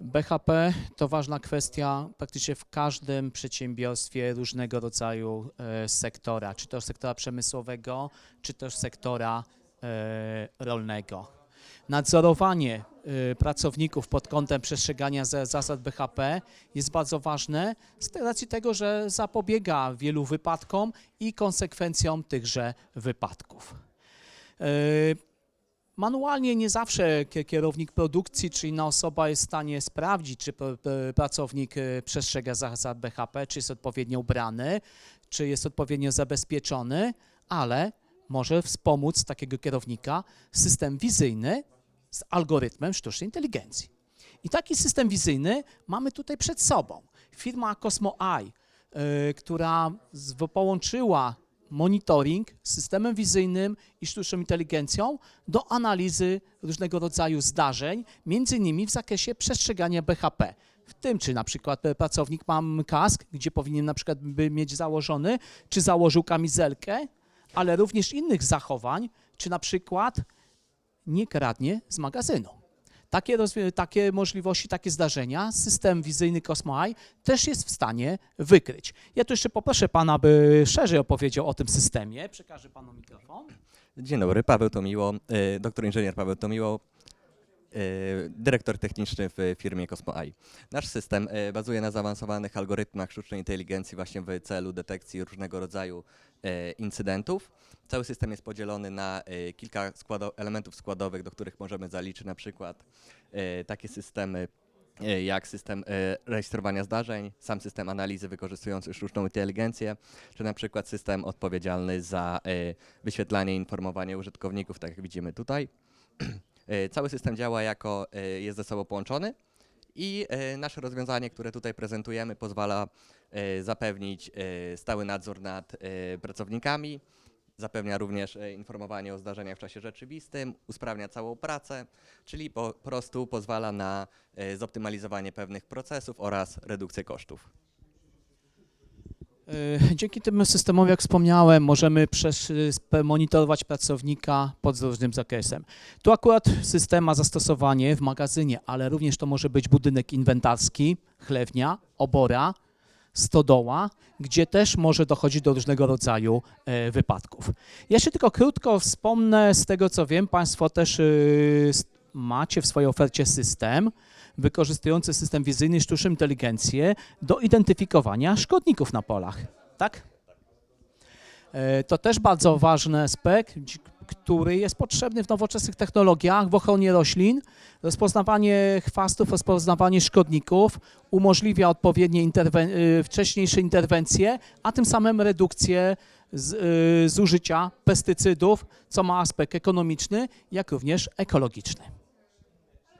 BHP to ważna kwestia praktycznie w każdym przedsiębiorstwie różnego rodzaju e, sektora, czy to sektora przemysłowego, czy też sektora e, rolnego. Nadzorowanie e, pracowników pod kątem przestrzegania za- zasad BHP jest bardzo ważne z racji tego, że zapobiega wielu wypadkom i konsekwencjom tychże wypadków. E, Manualnie nie zawsze kie- kierownik produkcji czy inna osoba jest w stanie sprawdzić, czy pracownik e, przestrzega zasad BHP, czy jest odpowiednio ubrany, czy jest odpowiednio zabezpieczony, ale może wspomóc takiego kierownika system wizyjny z algorytmem sztucznej inteligencji. I taki system wizyjny mamy tutaj przed sobą. Firma Cosmo Eye, y, która połączyła monitoring systemem wizyjnym i sztuczną inteligencją do analizy różnego rodzaju zdarzeń, między innymi w zakresie przestrzegania BHP. W tym, czy na przykład e, pracownik ma kask, gdzie powinien na przykład by mieć założony, czy założył kamizelkę, ale również innych zachowań, czy na przykład nie kradnie z magazynu. Takie, takie możliwości, takie zdarzenia system wizyjny Cosmo Eye też jest w stanie wykryć. Ja tu jeszcze poproszę pana, by szerzej opowiedział o tym systemie. Przekażę panu mikrofon. Dzień dobry, Paweł Tomiło, e, doktor inżynier Paweł Tomiło, dyrektor techniczny w firmie Cosmo AI. Nasz system e, bazuje na zaawansowanych algorytmach sztucznej inteligencji właśnie w celu detekcji różnego rodzaju e, incydentów. Cały system jest podzielony na e, kilka składo- elementów składowych, do których możemy zaliczyć na przykład e, takie systemy e, jak system e, rejestrowania zdarzeń, sam system analizy wykorzystujący sztuczną inteligencję, czy na przykład system odpowiedzialny za e, wyświetlanie i informowanie użytkowników, tak jak widzimy tutaj. E, Cały system działa jako e, jest ze sobą połączony i e, nasze rozwiązanie, które tutaj prezentujemy, pozwala zapewnić stały nadzór nad pracownikami, zapewnia również informowanie o zdarzeniach w czasie rzeczywistym, usprawnia całą pracę, czyli po prostu pozwala na zoptymalizowanie pewnych procesów oraz redukcję kosztów. Y, Dzięki temu systemowi, jak wspomniałem, możemy y, monitorować pracownika pod różnym zakresem. Tu akurat system ma zastosowanie w magazynie, ale również to może być budynek inwentarski, chlewnia, obora, stodoła, gdzie też może dochodzić do różnego rodzaju e, wypadków. Ja jeszcze tylko krótko wspomnę, z tego co wiem, Państwo też y, macie w swojej ofercie system wykorzystujący system wizyjny sztuczną inteligencję do identyfikowania szkodników na polach, tak? E, To też bardzo ważny aspekt, który jest potrzebny w nowoczesnych technologiach w ochronie roślin. Rozpoznawanie chwastów, rozpoznawanie szkodników umożliwia odpowiednie y, wcześniejsze interwencje, a tym samym redukcję z, y, zużycia pestycydów, co ma aspekt ekonomiczny, jak również ekologiczny.